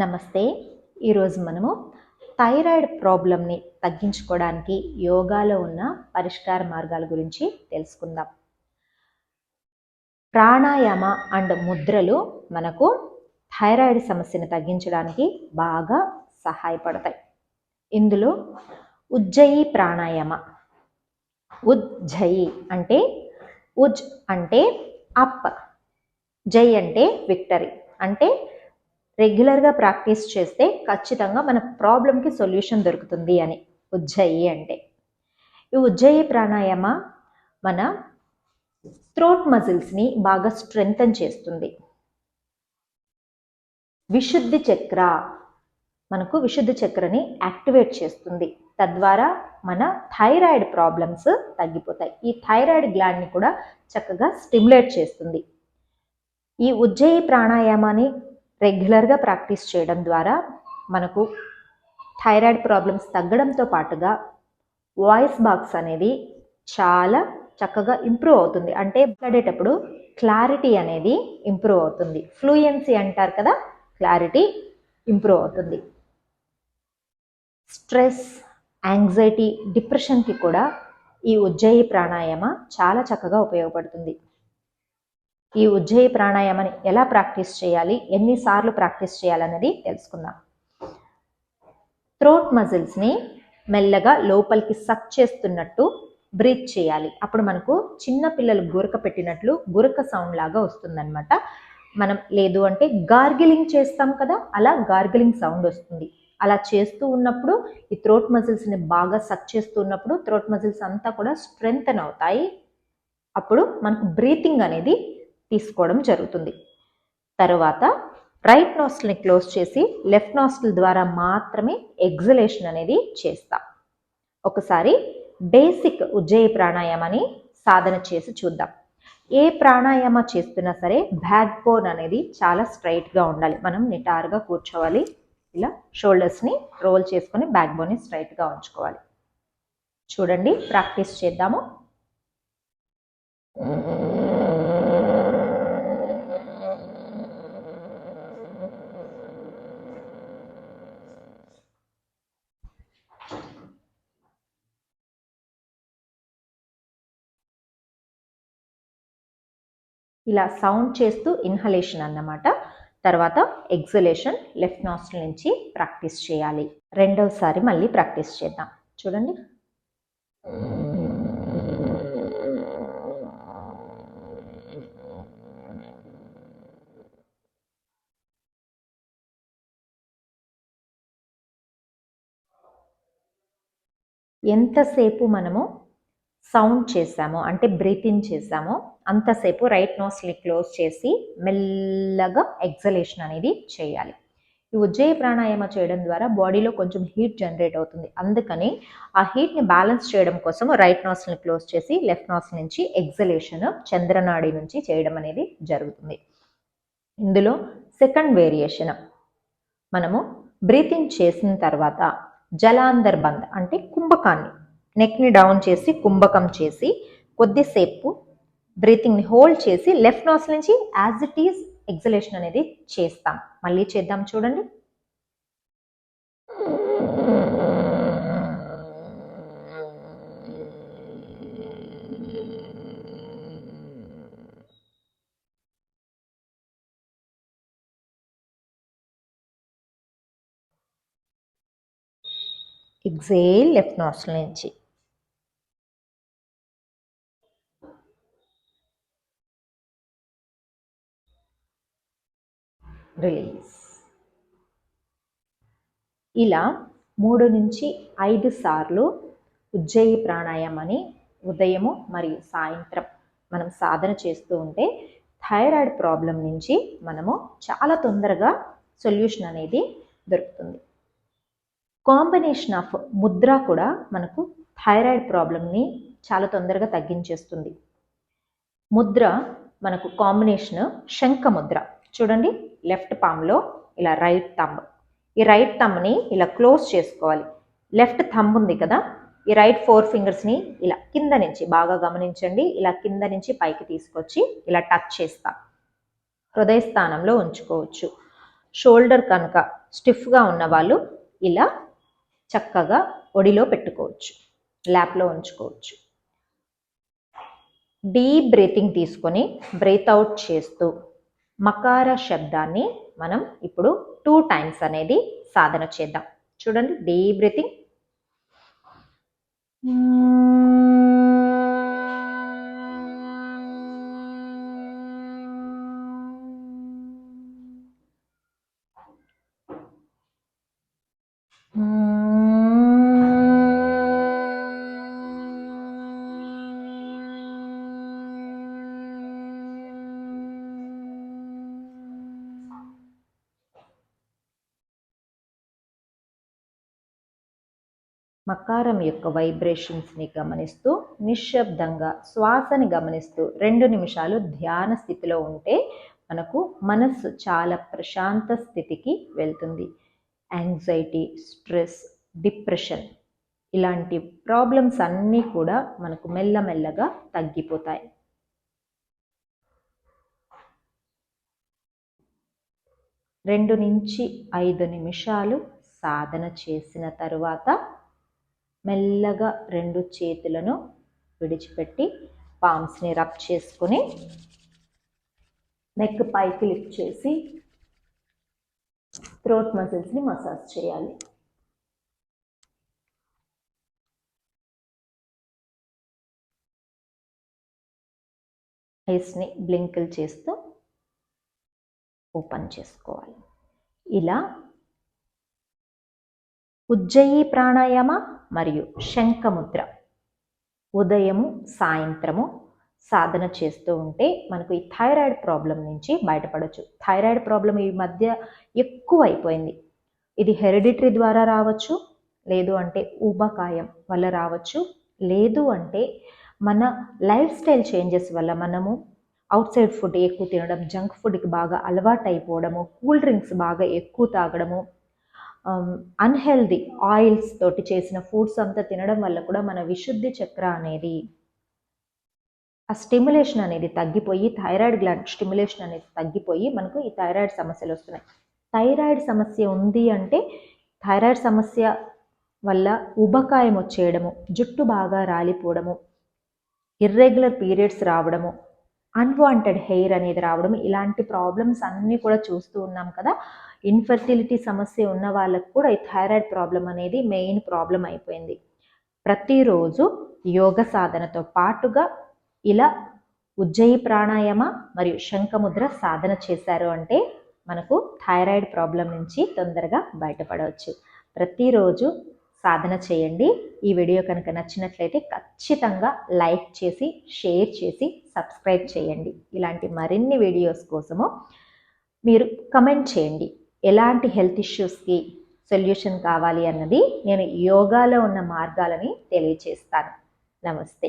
నమస్తే. ఈరోజు మనము థైరాయిడ్ ప్రాబ్లమ్ని తగ్గించుకోవడానికి యోగాలో ఉన్న పరిష్కార మార్గాల గురించి తెలుసుకుందాం. ప్రాణాయామ అండ్ ముద్రలు మనకు థైరాయిడ్ సమస్యను తగ్గించడానికి బాగా సహాయపడతాయి. ఇందులో ఉజ్జయి ప్రాణాయామ ఉజ్జయి అంటే ఉజ్ అంటే అప్ జై అంటే విక్టరీ అంటే రెగ్యులర్గా ప్రాక్టీస్ చేస్తే ఖచ్చితంగా మన ప్రాబ్లంకి సొల్యూషన్ దొరుకుతుంది అని ఉజ్జయి అంటే. ఈ ఉజ్జయి ప్రాణాయామ మన థ్రోట్ మజిల్స్ని బాగా స్ట్రెంగ్తన్ చేస్తుంది. విశుద్ధి చక్ర మనకు విశుద్ధి చక్రని యాక్టివేట్ చేస్తుంది. తద్వారా మన థైరాయిడ్ ప్రాబ్లమ్స్ తగ్గిపోతాయి. ఈ థైరాయిడ్ గ్లాండ్ని కూడా చక్కగా స్టిమ్యులేట్ చేస్తుంది. ఈ ఉజ్జయి ప్రాణాయామాన్ని రెగ్యులర్గా ప్రాక్టీస్ చేయడం ద్వారా మనకు థైరాయిడ్ ప్రాబ్లమ్స్ తగ్గడంతో పాటుగా వాయిస్ బాక్స్ అనేది చాలా చక్కగా ఇంప్రూవ్ అవుతుంది. అంటే మాట్లాడేటప్పుడు క్లారిటీ అనేది ఇంప్రూవ్ అవుతుంది. ఫ్లూయెన్సీ అంటారు కదా క్లారిటీ ఇంప్రూవ్ అవుతుంది. స్ట్రెస్ యాంగ్జైటీ డిప్రెషన్కి కూడా ఈ ఉజ్జయి ప్రాణాయామ చాలా చక్కగా ఉపయోగపడుతుంది. ఈ ఉజ్జయి ప్రాణాయామాన్ని ఎలా ప్రాక్టీస్ చేయాలి? ఎన్నిసార్లు ప్రాక్టీస్ చేయాలన్నది తెలుసుకుందాం. థ్రోట్ మజిల్స్ని మెల్లగా లోపలికి సక్ చేస్తున్నట్టు బ్రీత్ చేయాలి. అప్పుడు మనకు చిన్న పిల్లలు గురక పెట్టినట్లు గురక సౌండ్ లాగా వస్తుందన్నమాట. మనం లేదు అంటే గార్గిలింగ్ చేస్తాం కదా అలా గార్గిలింగ్ సౌండ్ వస్తుంది. అలా చేస్తూ ఉన్నప్పుడు ఈ థ్రోట్ మజిల్స్ని బాగా సక్ చేస్తూ ఉన్నప్పుడు థ్రోట్ మజిల్స్ అంతా కూడా స్ట్రెంగ్తన్ అవుతాయి. అప్పుడు మనకు బ్రీతింగ్ అనేది తీసుకోవడం జరుగుతుంది. తర్వాత రైట్ నాస్టిల్ని క్లోజ్ చేసి లెఫ్ట్ నాస్టిల్ ద్వారా మాత్రమే ఎగ్జలేషన్ అనేది చేస్తాం. ఒకసారి బేసిక్ ఉజ్జయి ప్రాణాయామాన్ని సాధన చేసి చూద్దాం. ఏ ప్రాణాయామ చేస్తున్నా సరే బ్యాక్ బోన్ అనేది చాలా స్ట్రైట్గా ఉండాలి. మనం నిటారుగా కూర్చోవాలి. ఇలా షోల్డర్స్ని రోల్ చేసుకొని బ్యాక్ బోన్ని స్ట్రైట్గా ఉంచుకోవాలి. చూడండి ప్రాక్టీస్ చేద్దాము. ఇలా సౌండ్ చేస్తూ ఇన్హలేషన్ అన్నమాట. తర్వాత ఎగ్జలేషన్ లెఫ్ట్ నాస్ట్రల్ నుంచి ప్రాక్టీస్ చేయాలి. రెండవసారి మళ్ళీ ప్రాక్టీస్ చేద్దాం. చూడండి. ఎంతసేపు మనము సౌండ్ చేసామో అంటే బ్రీతింగ్ చేసామో. అంతసేపు రైట్ నోస్ని క్లోజ్ చేసి మెల్లగా ఎగ్జలేషన్ అనేది చేయాలి. ఈ ఉజ్జయ ప్రాణాయామ చేయడం ద్వారా బాడీలో కొంచెం హీట్ జనరేట్ అవుతుంది. అందుకని ఆ హీట్ని బ్యాలెన్స్ చేయడం కోసం రైట్ నాస్ని క్లోజ్ చేసి లెఫ్ట్ నాస్ నుంచి ఎగ్జలేషన్ చంద్రనాడి నుంచి చేయడం అనేది జరుగుతుంది. ఇందులో సెకండ్ వేరియేషన్. మనము బ్రీతింగ్ చేసిన తర్వాత జలాంధర్బంద్ అంటే కుంభకాన్ని నెక్ని డౌన్ చేసి కుంభకం చేసి కొద్దిసేపు బ్రీతింగ్ని హోల్డ్ చేసి లెఫ్ట్ నోస్ నుంచి యాజ్ ఇట్ ఈజ్ ఎగ్జలేషన్ అనేది చేస్తాం. మళ్ళీ చేద్దాం చూడండి. ఎగ్జేల్ లెఫ్ట్ నాస్ట్రల్ నుంచి. రిలీజ్ ఇలా మూడు నుంచి ఐదు సార్లు ఉజ్జయి ప్రాణాయామని ఉదయము మరియు సాయంత్రం మనం సాధన చేస్తూ ఉంటే థైరాయిడ్ ప్రాబ్లం నుంచి మనము చాలా తొందరగా సొల్యూషన్ అనేది దొరుకుతుంది. కాంబినేషన్ ఆఫ్ ముద్ర కూడా మనకు థైరాయిడ్ ప్రాబ్లమ్ని చాలా తొందరగా తగ్గించేస్తుంది. ముద్ర మనకు కాంబినేషన్ శంఖ ముద్ర. చూడండి లెఫ్ట్ పామ్లో ఇలా రైట్ థంబ్ ఈ రైట్ థంబ్ని ఇలా క్లోజ్ చేసుకోవాలి. లెఫ్ట్ థంబ్ ఉంది కదా ఈ రైట్ ఫోర్ ఫింగర్స్ని ఇలా కింద నుంచి బాగా గమనించండి. ఇలా కింద నుంచి పైకి తీసుకొచ్చి ఇలా టచ్ చేస్తా. హృదయ స్థానంలో ఉంచుకోవచ్చు. షోల్డర్ కనుక స్టిఫ్గా ఉన్న వాళ్ళు ఇలా చక్కగా ఒడిలో పెట్టుకోవచ్చు. ల్యాప్లో ఉంచుకోవచ్చు. డీప్ బ్రీతింగ్ తీసుకొని బ్రీత్ అవుట్ చేస్తూ మకార శబ్దాన్ని మనం ఇప్పుడు టూ టైమ్స్ అనేది సాధన చేద్దాం. చూడండి డీప్ బ్రీతింగ్. మకారం యొక్క వైబ్రేషన్స్ని గమనిస్తూ నిశ్శబ్దంగా శ్వాసని గమనిస్తూ రెండు నిమిషాలు ధ్యాన స్థితిలో ఉంటే మనకు మనస్సు చాలా ప్రశాంత స్థితికి వెళ్తుంది. యాంగ్జైటీ స్ట్రెస్ డిప్రెషన్ ఇలాంటి ప్రాబ్లమ్స్ అన్నీ కూడా మనకు మెల్లమెల్లగా తగ్గిపోతాయి. రెండు నుంచి ఐదు నిమిషాలు సాధన చేసిన తరువాత మెల్లగా రెండు చేతులను విడిచిపెట్టి పామ్స్ని రబ్ చేసుకుని నెక్ పైకి లిఫ్ట్ చేసి థ్రోట్ మజిల్స్ని మసాజ్ చేయాలి. ఐస్ని బ్లింకిల్ చేస్తూ ఓపెన్ చేసుకోవాలి. ఇలా ఉజ్జయి ప్రాణాయామ మరియు శంఖముద్ర. ఉదయము సాయంత్రము సాధన చేస్తూ ఉంటే మనకు ఈ థైరాయిడ్ ప్రాబ్లం నుంచి బయటపడవచ్చు థైరాయిడ్ ప్రాబ్లం ఈ మధ్య ఎక్కువ అయిపోయింది ఇది హెరిడిటరీ ద్వారా రావచ్చు లేదు అంటే ఊబకాయం వల్ల రావచ్చు లేదు అంటే మన లైఫ్ స్టైల్ చేంజెస్ వల్ల మనము అవుట్ సైడ్ ఫుడ్ ఎక్కువ తినడం జంక్ ఫుడ్కి బాగా అలవాటు అయిపోవడము కూల్ డ్రింక్స్ బాగా ఎక్కువ తాగడము Um, అన్హెల్దీ ఆయిల్స్ తోటి చేసిన ఫుడ్స్ అంతా తినడం వల్ల కూడా మన విశుద్ధి చక్ర అనేది ఆ స్టిమ్యులేషన్ అనేది తగ్గిపోయి థైరాయిడ్ గ్లాండ్ స్టిమ్యులేషన్ అనేది తగ్గిపోయి మనకు ఈ థైరాయిడ్ సమస్యలు వస్తున్నాయి. థైరాయిడ్ సమస్య ఉంది అంటే థైరాయిడ్ సమస్య వల్ల ఉబకాయం వచ్చేయడము జుట్టు బాగా రాలిపోవడము ఇర్రెగ్యులర్ పీరియడ్స్ రావడము అన్వాంటెడ్ హెయిర్ అనేది రావడం ఇలాంటి ప్రాబ్లమ్స్ అన్నీ కూడా చూస్తూ ఉన్నాం కదా. ఇన్ఫర్టిలిటీ సమస్య ఉన్న వాళ్ళకు కూడా ఈ థైరాయిడ్ ప్రాబ్లం అనేది మెయిన్ ప్రాబ్లం అయిపోయింది. ప్రతిరోజు యోగ సాధనతో పాటుగా ఇలా ఉజ్జయి ప్రాణాయామ మరియు శంఖముద్ర సాధన చేశారు అంటే మనకు థైరాయిడ్ ప్రాబ్లం నుంచి తొందరగా బయటపడవచ్చు. ప్రతిరోజు సాధన చేయండి. ఈ వీడియో కనుక నచ్చినట్లయితే ఖచ్చితంగా లైక్ చేసి షేర్ చేసి సబ్స్క్రైబ్ చేయండి. ఇలాంటి మరిన్ని వీడియోస్ కోసము మీరు కమెంట్ చేయండి. ఎలాంటి హెల్త్ ఇష్యూస్కి సొల్యూషన్ కావాలి అన్నది నేను యోగాలో ఉన్న మార్గాలని తెలియచేస్తాను. నమస్తే.